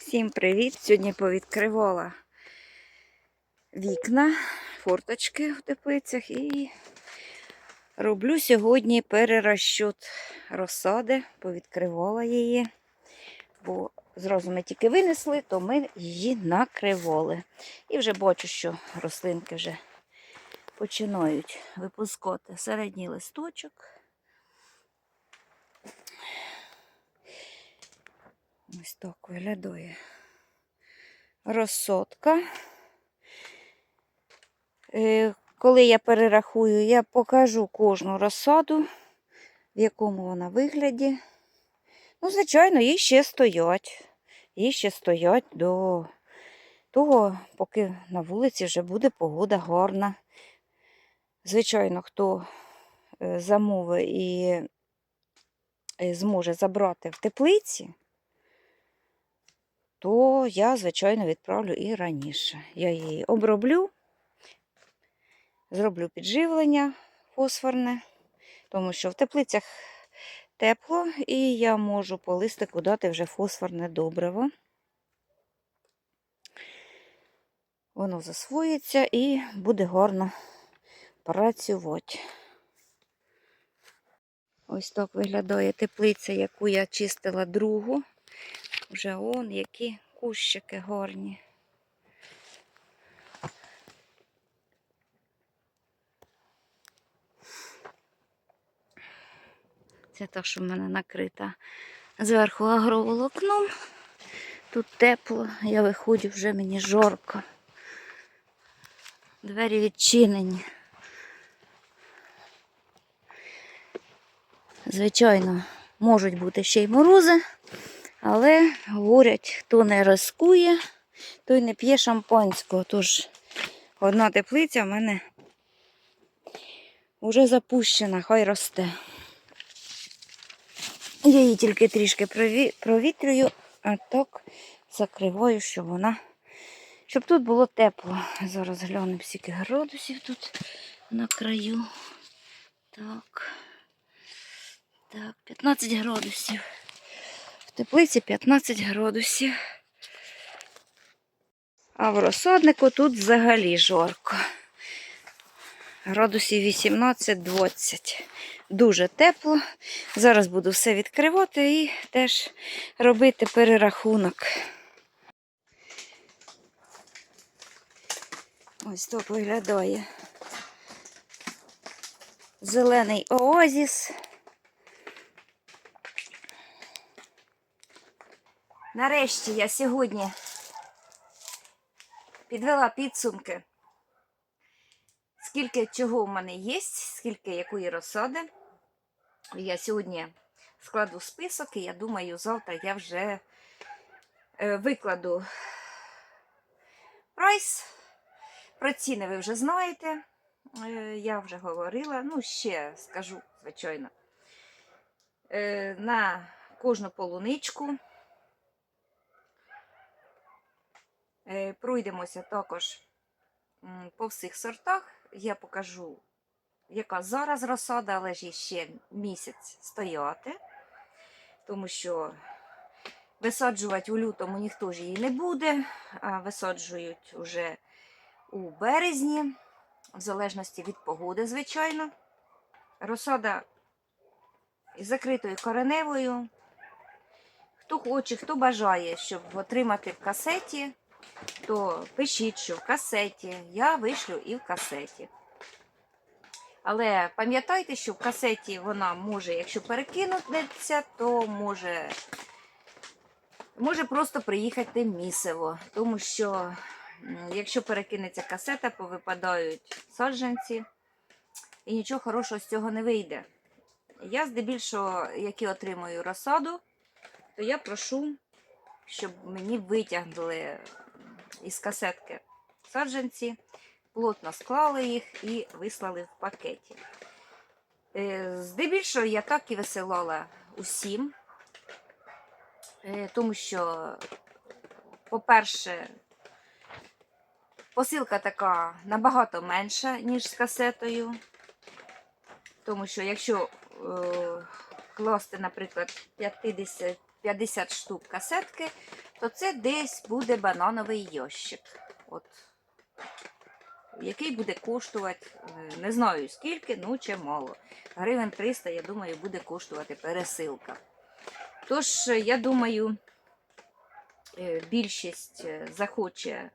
Всім привіт! Сьогодні повідкривала вікна, форточки в теплицях і роблю сьогодні перерозчот розсади, повідкривала її, бо зразу ми тільки винесли, то ми її накривали. І вже бачу, що рослинки вже починають випускати середній листочок. Ось так виглядає розсотка. Е, Коли я перерахую, я покажу кожну розсаду, в якому вона вигляді. Ну, звичайно, їй ще стоять. Їй ще стоять до того, поки на вулиці вже буде погода гарна. Звичайно, хто е, замовить і е, зможе забрати в теплиці, то я, звичайно, відправлю і раніше. Я її оброблю, зроблю підживлення фосфорне, тому що в теплицях тепло, і я можу по листику дати вже фосфорне добриво. Воно засвоїться і буде гарно працювати. Ось так виглядає теплиця, яку я чистила другу. Вже он які кущики гарні. Це та, що в мене накрита зверху агроволокном. Тут тепло, я виходжу, вже мені жорко. Двері відчинені. Звичайно, можуть бути ще й морози. Але, говорять, хто не рискує, той не п'є шампанського. Тож одна теплиця в мене вже запущена, хай росте. Я її тільки трішки провітрюю, а так закриваю, щоб вона. Щоб тут було тепло. Зараз глянемо, скільки градусів тут на краю. Так. Так, 15 градусів. Теплиці 15 градусів. А в розсаднику тут взагалі жарко. Градусів 18-20. Дуже тепло. Зараз буду все відкривати і теж робити перерахунок. Ось так виглядає. Зелений оазіс. Нарешті я сьогодні підвела підсумки, скільки чого в мене є, скільки якої розсади. Я сьогодні складу список, і я думаю, завтра я вже е, викладу прайс. Про ціни ви вже знаєте. Е, Я вже говорила, ну, ще скажу, звичайно, Е, на кожну полуничку. Е, Пройдемося також по всіх сортах. Я покажу, яка зараз розсада, але ж ще місяць стояти, тому що висаджувати у лютому ніхто ж її не буде, а висаджують уже у березні, в залежності від погоди, звичайно. Розсада із закритою кореневою. Хто хоче, хто бажає, щоб отримати в касеті, то пишіть, що в касеті. Я вишлю і в касеті. Але пам'ятайте, що в касеті вона може, якщо перекинутися, то може, може просто приїхати місиво. Тому що, якщо перекинеться касета, повипадають саджанці, і нічого хорошого з цього не вийде. Я здебільшого, які отримую розсаду, то я прошу, щоб мені витягнули із касетки саджанці, плотно склали їх і вислали в пакеті. Е, Здебільшого я так і висилала усім, е, тому що, по-перше, посилка така набагато менша, ніж з касетою. Тому що якщо е, класти, наприклад, 50, 50 штук касетки, то це десь буде банановий ящик. От. Який буде коштувати, е, не знаю скільки, ну чимало. Гривень 300, я думаю, буде коштувати пересилка. Тож, е, я думаю, е, більшість захоче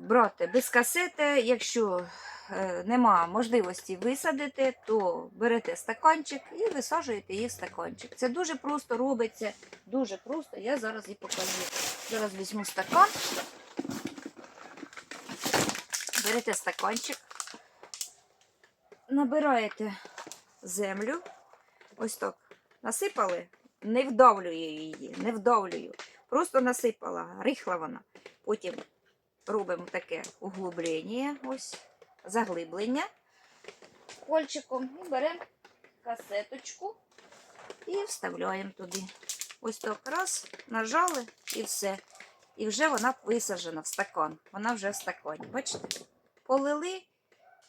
брати без касети. Якщо нема можливості висадити, то берете стаканчик і висаджуєте її в стаканчик. Це дуже просто робиться, дуже просто. Я зараз і покажу. Зараз візьму стакан. Берете стаканчик, набираєте землю. Ось так. Насипали, не вдавлюю її, не вдавлюю. Просто насипала, рихла вона. Потім робимо таке углублення, ось, заглиблення кольчиком і беремо касеточку і вставляємо туди. Ось так раз, нажали і все. І вже вона висаджена в стакан. Вона вже в стакані. Бачите? Полили,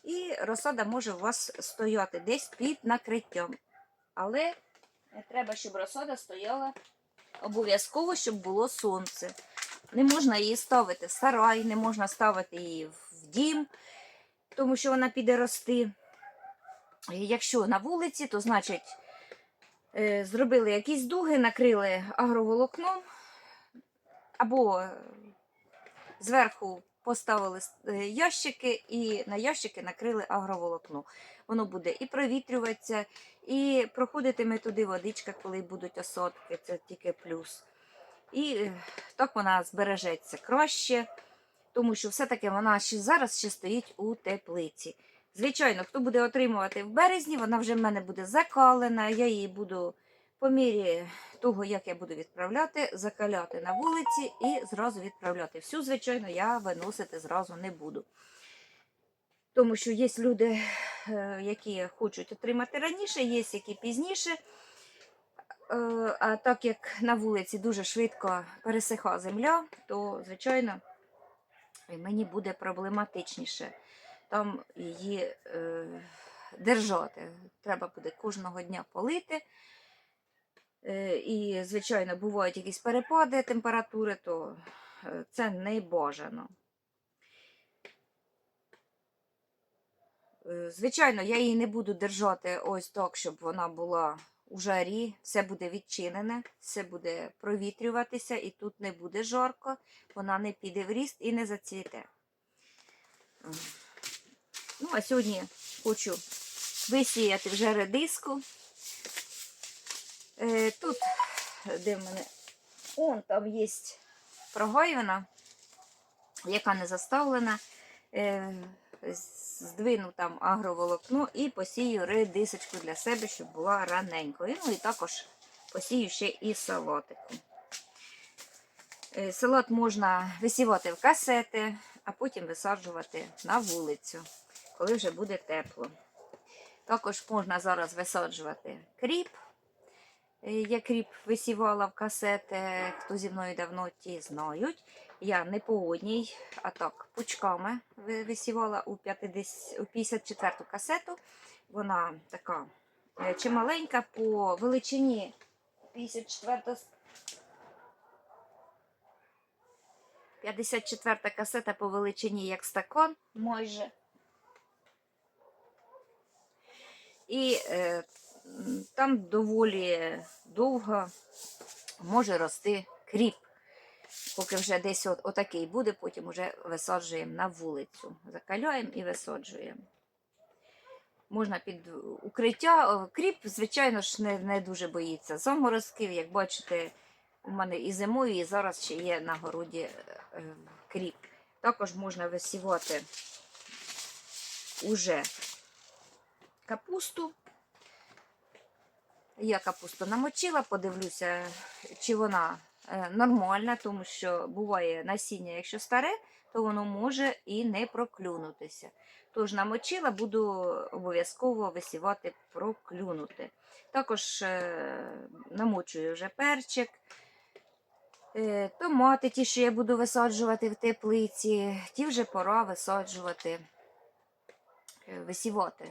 і розсада може у вас стояти десь під накриттям. Але треба, щоб розсада стояла обов'язково, щоб було сонце. Не можна її ставити в сарай, не можна ставити її в дім, тому що вона піде рости. Якщо на вулиці, то значить е, зробили якісь дуги, накрили агроволокном, або е, зверху поставили е, ящики і на ящики накрили агроволокно. Воно буде і провітрюватися, і проходитиме туди водичка, коли будуть осадки, це тільки плюс. І так вона збережеться краще, тому що все-таки вона ще зараз ще стоїть у теплиці. Звичайно, хто буде отримувати в березні, вона вже в мене буде закалена. Я її буду по мірі того, як я буду відправляти, закаляти на вулиці і зразу відправляти. Всю, звичайно, я виносити зразу не буду. Тому що є люди, е, які хочуть отримати раніше, є які пізніше. Е, А так як на вулиці дуже швидко пересиха земля, то, звичайно, мені буде проблематичніше там її е, держати. Треба буде кожного дня полити. Е, І, звичайно, бувають якісь перепади температури, то е, це не бажано. Е, Звичайно, я її не буду держати ось так, щоб вона була у жарі, все буде відчинене, все буде провітрюватися, і тут не буде жарко, вона не піде в ріст і не зацвіте. Ну, а сьогодні хочу висіяти вже редиску. Е, Тут, де в мене, он там є прогоювана, яка не заставлена. Здвину там агроволокно і посію редисочку для себе, щоб була раненькою. Ну і також посію ще і салатику. Е, Салат можна висівати в касети, а потім висаджувати на вулицю, коли вже буде тепло. Також можна зараз висаджувати кріп. Е, Я кріп висівала в касети, хто зі мною давно ті знають. Я не по одній, а так пучками ви- висівала у 50, у 54 касету. Вона така е, чималенька по величині 54 с- 54 касета по величині як стакан майже. І е, там доволі довго може рости кріп. Поки вже десь от, отакий буде, потім вже висаджуємо на вулицю. Закаляємо і висаджуємо. Можна під укриття. Кріп, звичайно ж, не, не дуже боїться заморозків. Як бачите, у мене і зимою, і зараз ще є на городі е, кріп. Також можна висівати уже капусту. Я капусту намочила, подивлюся, чи вона е, нормальна, тому що буває насіння, якщо старе, то воно може і не проклюнутися. Тож намочила, буду обов'язково висівати проклюнути. Також е, намочую вже перчик. Е, Томати, ті, що я буду висаджувати в теплиці, ті вже пора висаджувати, висівати,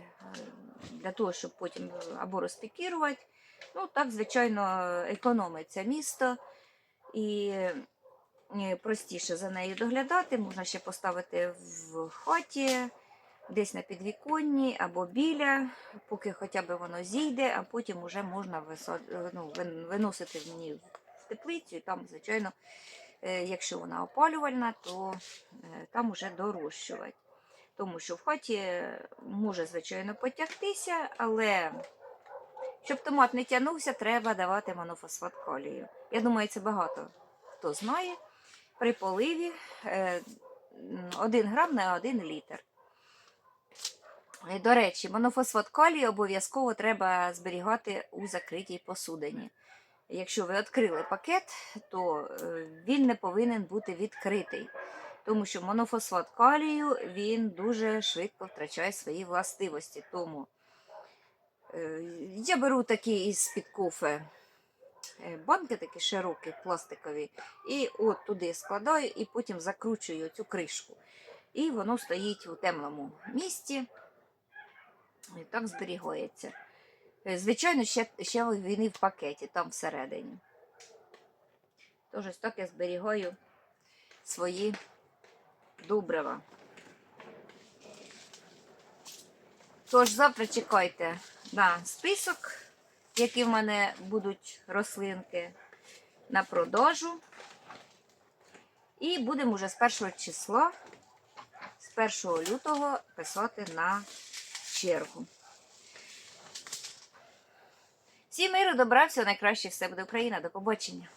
для того, щоб потім або розпікірувати. Ну, так, звичайно, економиться місто І простіше за нею доглядати. Можна ще поставити в хаті, десь на підвіконні або біля, поки хоча б воно зійде, а потім вже можна ну, виносити в ній в теплицю. І там, звичайно, е, якщо вона опалювальна, то е, там вже дорощувати. Тому що в хаті може, звичайно, потягтися, але щоб томат не тягнувся, треба давати монофосфат калію. Я думаю, це багато хто знає. При поливі 1 грам на 1 літр. Е, До речі, монофосфат калію обов'язково треба зберігати у закритій посудині. Якщо ви відкрили пакет, то е, він не повинен бути відкритий, тому що монофосфат калію він дуже швидко втрачає свої властивості. Тому е, я беру такі із-під кофе е, банки, такі широкі, пластикові, і от туди складаю, і потім закручую цю кришку. І воно стоїть у темному місці. І так зберігається. Е, Звичайно, ще, ще він і в пакеті, там всередині. Тож ось так я зберігаю свої добрива. Тож завтра чекайте на список, які в мене будуть рослинки на продажу. І будемо вже з першого числа, з 1 лютого писати на чергу. Всім миру, добра, всього найкраще, все буде Україна. До побачення.